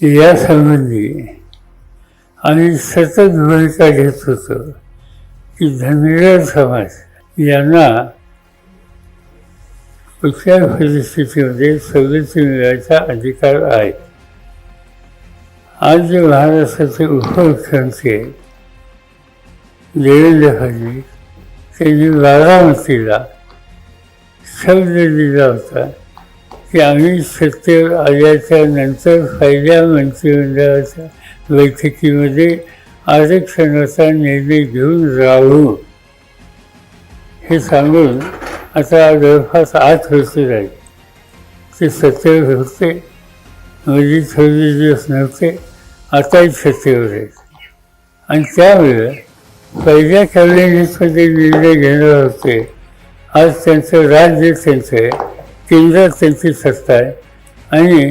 यासंबंधी आम्ही सतत भूमिका घेत होतो की धनगर समाज यांना कुठल्या परिस्थितीमध्ये सवलती मिळायचा अधिकार आहे? आज जे महाराष्ट्राचे उपमुख्यमंत्री देवेंद्र फडणवीस त्यांनी बारामतीला शब्द दिला होता. की आम्ही सत्तेवर आल्याच्यानंतर पहिल्या मंत्रिमंडळाच्या बैठकीमध्ये आरक्षणाचा निर्णय घेऊन राहू. हे सांगून आता जवळपास आठ वर्ष राहील ते सत्तेवर होते म्हणजे थोडे दिवस नव्हते आताही सत्तेवर आहेत आणि त्यामुळे पहिल्या कॅबिनेटमध्ये निर्णय घेणार होते. आज त्यांचं राज्य त्यांचं आहे. केंद्रात त्यांची सत्ता आहे. आणि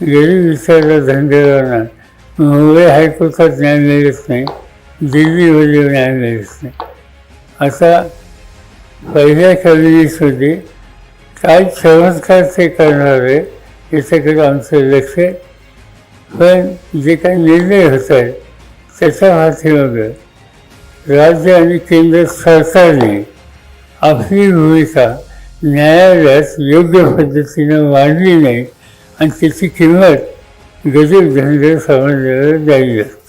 गरीब विचारला धनगरांना मुंबई हायकोर्टात न्याय मिळत नाही दिल्लीमध्ये न्याय मिळत नाही. आता पहिल्या कॅबिनेटमध्ये काय चमत्कार ते करणार आहे याच्याकडे आमचं लक्ष आहे. पण जे काही निर्णय होत आहेत त्याच्या पाठीमागं राज्य आणि केंद्र सरकारने आपली भूमिका न्यायालयात योग्य पद्धतीनं मांडली नाही आणि त्याची किंमत गरीब धनगर समजलेलं द्यावी लागते